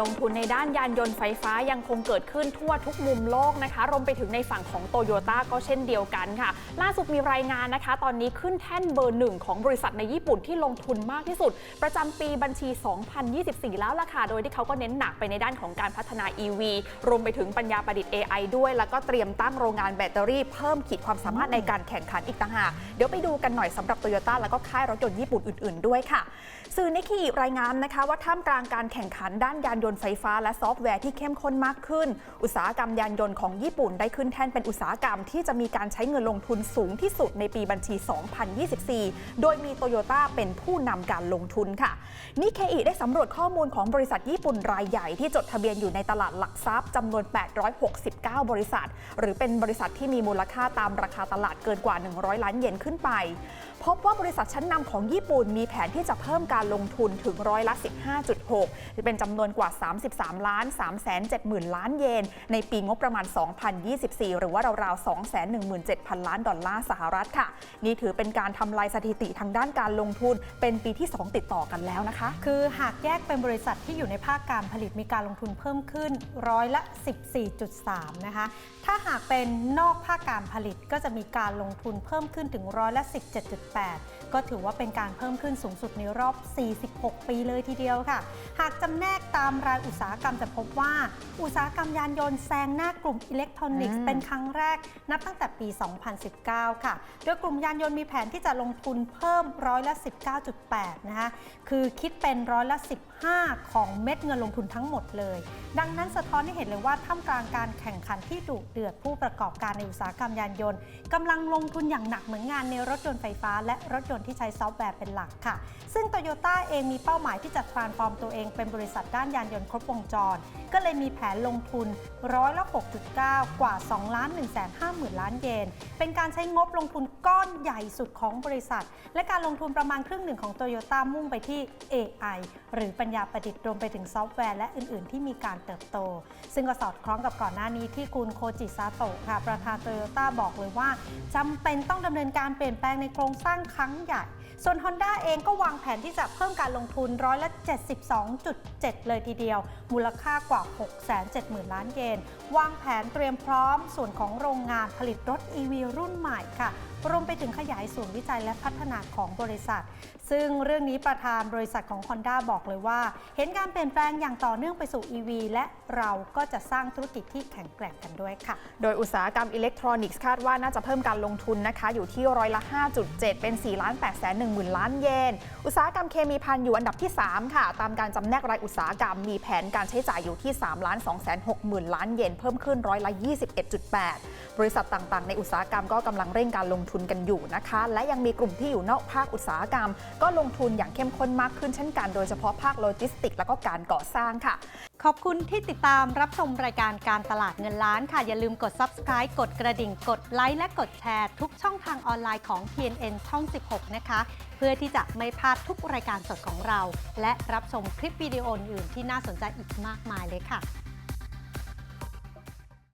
ลงทุนในด้านยานยนต์ไฟฟ้ายังคงเกิดขึ้นทั่วทุกมุมโลกนะคะ รวมไปถึงในฝั่งของโตโยต้าก็เช่นเดียวกันค่ะ ล่าสุดมีรายงานนะคะ ตอนนี้ขึ้นแท่นเบอร์หนึ่งของบริษัทในญี่ปุ่นที่ลงทุนมากที่สุด ประจำปีบัญชี 2024 แล้วล่ะค่ะ โดยที่เขาก็เน้นหนักไปในด้านของการพัฒนา EV รวมไปถึงปัญญาประดิษฐ์ AI ด้วย แล้วก็เตรียมตั้งโรงงานแบตเตอรี่เพิ่มขีดความสามารถในการแข่งขันอีกต่างหากเดี๋ยวไปดูกันหน่อยสำหรับโตโยต้าแล้วก็ค่ายรถยนต์ญี่ปุ่นอื่น ๆ ด้วยค่ะ สื่อนิคิรายงานนะคะว่าท่ามกลางการแข่งขันด้านยานยยนต์ไฟฟ้าและซอฟต์แวร์ที่เข้มข้นมากขึ้น อุตสาหกรรมยานยนต์ของญี่ปุ่นได้ขึ้นแท่นเป็นอุตสาหกรรมที่จะมีการใช้เงินลงทุนสูงที่สุดในปีบัญชี 2024 โดยมีโตโยต้าเป็นผู้นำการลงทุนค่ะนิเคอิได้สำรวจข้อมูลของบริษัทญี่ปุ่นรายใหญ่ที่จดทะเบียนอยู่ในตลาดหลักทรัพย์จำนวน 869 บริษัท หรือเป็นบริษัทที่มีมูลค่าตามราคาตลาดเกินกว่า 100 ล้านเยนขึ้นไป พบว่าบริษัทชั้นนำของญี่ปุ่น มีแผนที่จะเพิ่มการลงทุนถึงร้อยละ 15.6จะเป็นจำนวนกว่า 33 ล้าน 3 7 0 0 0 ล้านเยน ในปีงบประมาณ 2024 หรือว่าราวๆ 217,000 ล้านดอลลาร์สหรัฐค่ะ นี่ถือเป็นการทำลายสถิติทางด้านการลงทุน เป็นปีที่ 2 ติดต่อกันแล้วนะคะ คือหากแยกเป็นบริษัทที่อยู่ในภาคการผลิตมีการลงทุนเพิ่มขึ้นร้อยละ 14.3 นะคะ ถ้าหากเป็นนอกภาคการผลิตก็จะมีการลงทุนเพิ่มขึ้นถึงร้อยละ 17.8ก็ถือว่าเป็นการเพิ่มขึ้นสูงสุดในรอบ 46 ปีเลยทีเดียวค่ะ หากจำแนกตามรายอุตสาหกรรมจะพบว่า อุตสาหกรรมยานยนต์แซงหน้ากลุ่มอิเล็กทรอนิกส์อืมเป็นครั้งแรกนับตั้งแต่ปี 2019 ค่ะ โดยกลุ่มยานยนต์มีแผนที่จะลงทุนเพิ่มร้อยละ 19.8 นะคะ คือคิดเป็นร้อยละ 15 ของเม็ดเงินลงทุนทั้งหมดเลย ดังนั้นสะท้อนให้เห็นเลยว่าท่ามกลางการแข่งขันที่ดุเดือดผู้ประกอบการในอุตสาหกรรมยานยนต์กำลังลงทุนอย่างหนักเหมือนงานในรถยนต์ไฟฟ้าและรถยนต์ที่ใช้ซอฟต์แวร์เป็นหลักค่ะ ซึ่งโตโยต้าเองมีเป้าหมายที่จะ transform ตัวเองเป็นบริษัทด้านยานยนต์ครบวงจร ก็เลยมีแผนลงทุนร้อยละ 6.9 กว่า 2 ล้าน1 5 0 0 0 0ล้านเยน เป็นการใช้งบลงทุนก้อนใหญ่สุดของบริษัท และการลงทุนประมาณครึ่งหนึ่งของโตโยต้ามุ่งไปที่ AI หรือปัญญาประดิษฐ์รวมไปถึงซอฟต์แวร์และอื่น ๆ ที่มีการเติบโต ซึ่งก็สอดคล้องกับก่อนหน้านี้ที่คุณโคจิซาโตะค่ะ ประธานโตโยต้าบอกเลยว่าจำเป็นต้องดำเนินการเปลี่ยนแปลงในโครงสร้างครั้งใหญ่ ส่วน Honda เองก็วางแผนที่จะเพิ่มการลงทุนร้อยละ 72.7 เลยทีเดียว มูลค่ากว่า 670,000 ล้านเยน วางแผนเตรียมพร้อมส่วนของโรงงานผลิตรถ EV รุ่นใหม่ค่ะ รวมไปถึงขยายศูนย์วิจัยและพัฒนาของบริษัท ซึ่งเรื่องนี้ประธานบริษัทของ Honda บอกเลยว่า เห็นการเปลี่ยนแปลงอย่างต่อเนื่องไปสู่ EV และเราก็จะสร้างธุรกิจที่แข็งแกร่งกันด้วยค่ะ โดยอุตสาหกรรมอิเล็กทรอนิกส์คาดว่าน่าจะเพิ่มการลงทุนนะคะอยู่ที่ร้อยละ 5.7 เป็น4 8 1 0 0 0 0 ล้านเยน อุตสาหกรรมเคมีภัณฑ์อยู่อันดับที่ 3 ค่ะ ตามการจำแนกรายอุตสาหกรรม มีแผนการใช้จ่ายอยู่ที่3 2 6 0 0 0 0 ล้านเยน เพิ่มขึ้นร้อยละ 21.8 บริษัทต่างๆ ในอุตสาหกรรมก็กำลังเร่งการลงทุนกันอยู่นะคะ และยังมีกลุ่มที่อยู่นอกภาคอุตสาหกรรม ก็ลงทุนอย่างเข้มข้นมากขึ้นเช่นกันโดยเฉพาะภาคโลจิสติก และก็การก่อสร้างค่ะ ขอบคุณที่ติดตามรับชมรายการการตลาดเงินล้านค่ะ อย่าลืมกด subscribe กดกระดิ่ง กดไลค์และกดแชร์ ทุกช่องทางออนไลน์ของ TNN ช่อง 16 นะคะ เพื่อที่จะไม่พลาดทุกรายการสดของเรา และรับชมคลิปวิดีโออื่นที่น่าสนใจอีกมากมายเลยค่ะ